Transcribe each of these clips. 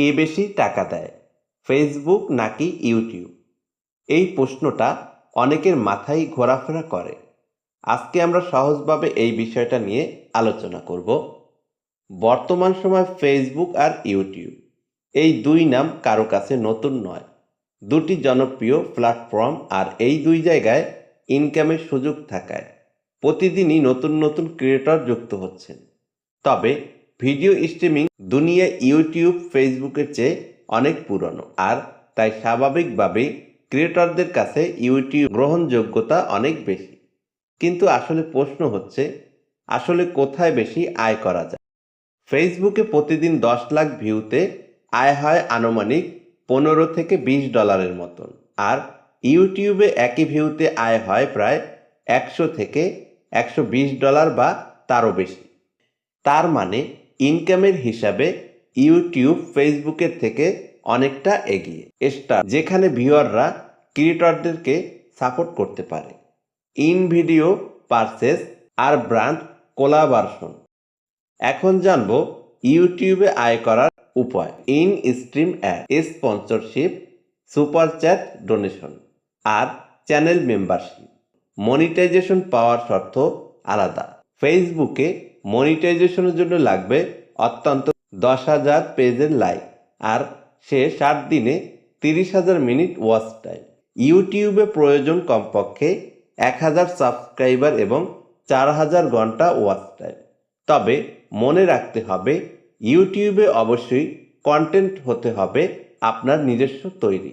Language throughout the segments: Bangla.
কে বেশি টাকা দেয় ফেসবুক নাকি ইউটিউব এই প্রশ্নটা অনেকের মাথায় ঘোরাফেরা করে। আজকে আমরা সহজভাবে এই বিষয়টা নিয়ে আলোচনা করব। বর্তমান সময় ফেসবুক আর ইউটিউব এই দুই নাম কারও কাছে নতুন নয়। দুটি জনপ্রিয় প্ল্যাটফর্ম আর এই দুই জায়গায় ইনকামের সুযোগ থাকায় প্রতিদিনই নতুন নতুন ক্রিয়েটর যুক্ত হচ্ছেন। তবে ভিডিও স্ট্রিমিং দুনিয়া ইউটিউব, ফেসবুকের চেয়ে অনেক পুরনো। আর তাই স্বাভাবিকভাবেই ক্রিয়েটরদের কাছে ইউটিউব গ্রহণযোগ্যতা অনেক বেশি। কিন্তু আসলে প্রশ্ন হচ্ছে, আসলে কোথায় বেশি আয় করা যায়? ফেসবুকে প্রতিদিন দশ লাখ ভিউতে আয় হয় আনুমানিক পনেরো থেকে বিশ ডলারের মতন। আর ইউটিউবে একই ভিউতে আয় হয় প্রায় একশো থেকে একশো বিশ ডলার বা তারও বেশি। তার মানে ইনকামের হিসাবে ইউটিউব ফেসবুকের থেকে অনেকটা এগিয়ে। স্টার যেখানে ভিউয়াররা ক্রিয়েটরদেরকে সাপোর্ট করতে পারে। ইন ভিডিও পারচেস আর ব্র্যান্ড কোলাবার্সন এখন জানব ইউটিউবে আয় করার উপায়। In stream ad sponsorship, super chat donation R channel membership. Monetization পাওয়ার শর্ত আলাদা। ফেসবুকে মনিটাইজেশনের জন্য লাগবে অত্যন্ত দশ হাজার পেজের লাইক। আর সে ষাট দিনে তিরিশ হাজার মিনিট ওয়াচ টাইম। ইউটিউবে প্রয়োজন কমপক্ষে এক হাজার সাবস্ক্রাইবার এবং চার হাজার ঘণ্টা ওয়াচ টাইম। তবে মনে রাখতে হবে, ইউটিউবে অবশ্যই কন্টেন্ট হতে হবে আপনার নিজস্ব তৈরি।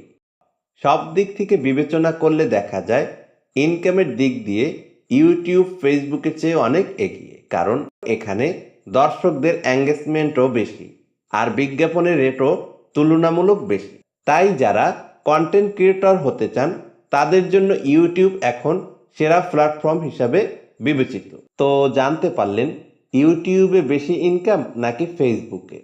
সব দিক থেকে বিবেচনা করলে দেখা যায়, ইনকামের দিক দিয়ে ইউটিউব, ফেসবুকের চেয়ে অনেক এগিয়ে, কারণ এখানে দর্শকদের এঙ্গেজমেন্টও বেশি আর বিজ্ঞাপনের রেটও তুলনামূলক বেশি। তাই যারা কন্টেন্ট ক্রিয়েটর হতে চান, তাদের জন্য ইউটিউব এখন সেরা প্ল্যাটফর্ম হিসাবে বিবেচিত। তো জানতে পারলেন, ইউটিউবে বেশি ইনকাম নাকি ফেসবুকে